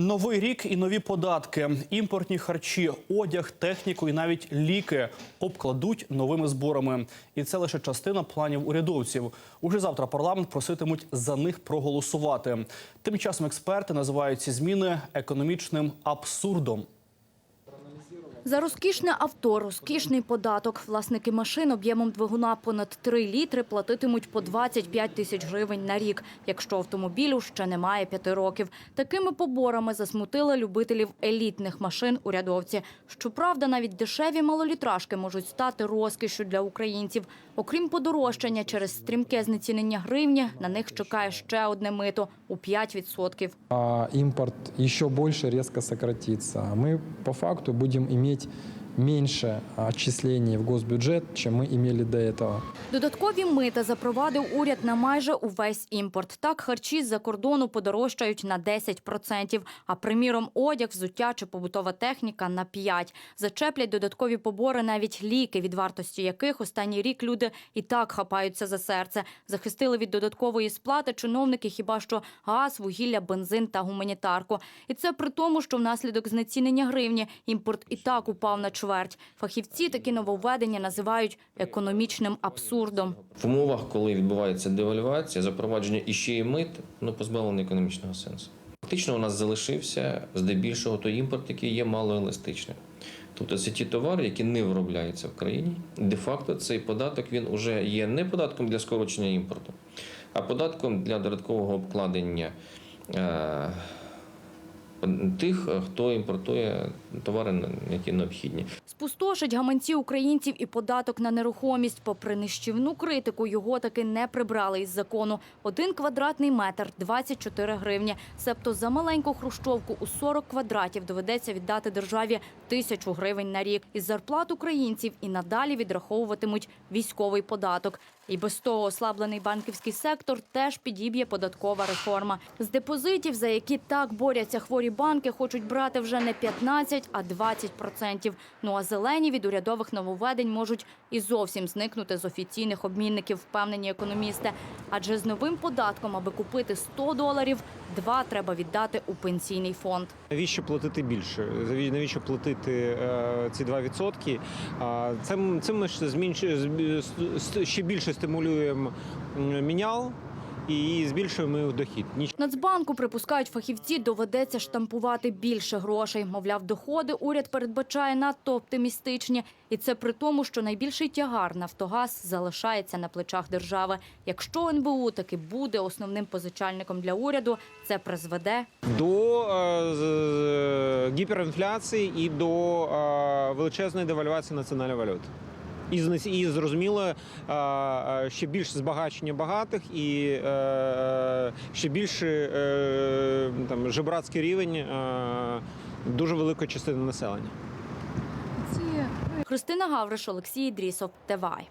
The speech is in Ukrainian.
Новий рік і нові податки, імпортні харчі, одяг, техніку і навіть ліки обкладуть новими зборами. І це лише частина планів урядовців. Уже завтра парламент проситимуть за них проголосувати. Тим часом експерти називають ці зміни економічним абсурдом. За розкішне авто, розкішний податок. Власники машин об'ємом двигуна понад 3 літри платитимуть по 25 тисяч гривень на рік, якщо автомобілю ще немає 5 років. Такими поборами засмутили любителів елітних машин урядовці. Щоправда, навіть дешеві малолітражки можуть стати розкішю для українців. Окрім подорожчання через стрімке знецінення гривні, на них чекає ще одне мито у 5%. а импорт еще больше резко сократится. Мы по факту будем иметь меньше отчислений в госбюджет, чем мы имели до этого. Додаткові мита запровадив уряд на майже увесь імпорт. Так харчі з-за кордону подорожчають на 10%, а приміром одяг, взуття чи побутова техніка на 5%. Зачеплять додаткові побори навіть ліки, від вартості яких останній рік люди і так хапаються за серце. Захистили від додаткової сплати чиновники хіба що газ, вугілля, бензин та гуманітарку. І це при тому, що внаслідок знецінення гривні імпорт і так упав на чверть. Фахівці такі нововведення називають економічним абсурдом. В умовах, коли відбувається девальвація, запровадження іще і мит, ну позбавлено економічного сенсу. Фактично, у нас залишився здебільшого той імпорт, який є малоеластичним. Тобто це ті товари, які не виробляються в країні. Де-факто цей податок він уже є не податком для скорочення імпорту, а податком для додаткового обкладення е, тих, хто імпортує товари, які необхідні. Спустошить гаманці українців і податок на нерухомість. Попри нищівну критику, його таки не прибрали із закону. Один квадратний метр – 24 гривні. Себто за маленьку хрущовку у 40 квадратів доведеться віддати державі тисячу гривень на рік. Із зарплат українців і надалі відраховуватимуть військовий податок. І без того ослаблений банківський сектор теж підіб'є податкова реформа. З депозитів, за які так борються хворі банки, хочуть брати вже не 15, а 20%. Ну а зелені від урядових нововведень можуть і зовсім зникнути з офіційних обмінників, впевнені економісти. Адже з новим податком, аби купити 100 доларів, два треба віддати у пенсійний фонд. Навіщо платити більше? Навіщо платити е, ці 2%? А, Цим, цим ми ще більше стимулюємо мінял і збільшуємо дохід. Ніч- Нацбанку, припускають фахівці, доведеться штампувати більше грошей. Мовляв, доходи уряд передбачає надто оптимістичні. І це при тому, що найбільший тягар «Нафтогаз» залишається на плечах держави. Якщо НБУ таки буде основним позичальником для уряду, це призведе До е, гіперінфляції і до е, величезної девальвації національної валюти. І, і зрозуміло, ще більше збагачення багатих і е, е, ще більше е, там, жебрацький рівень дуже великої частини населення. Христина Гавриш, Олексій Дрісов, Тевай.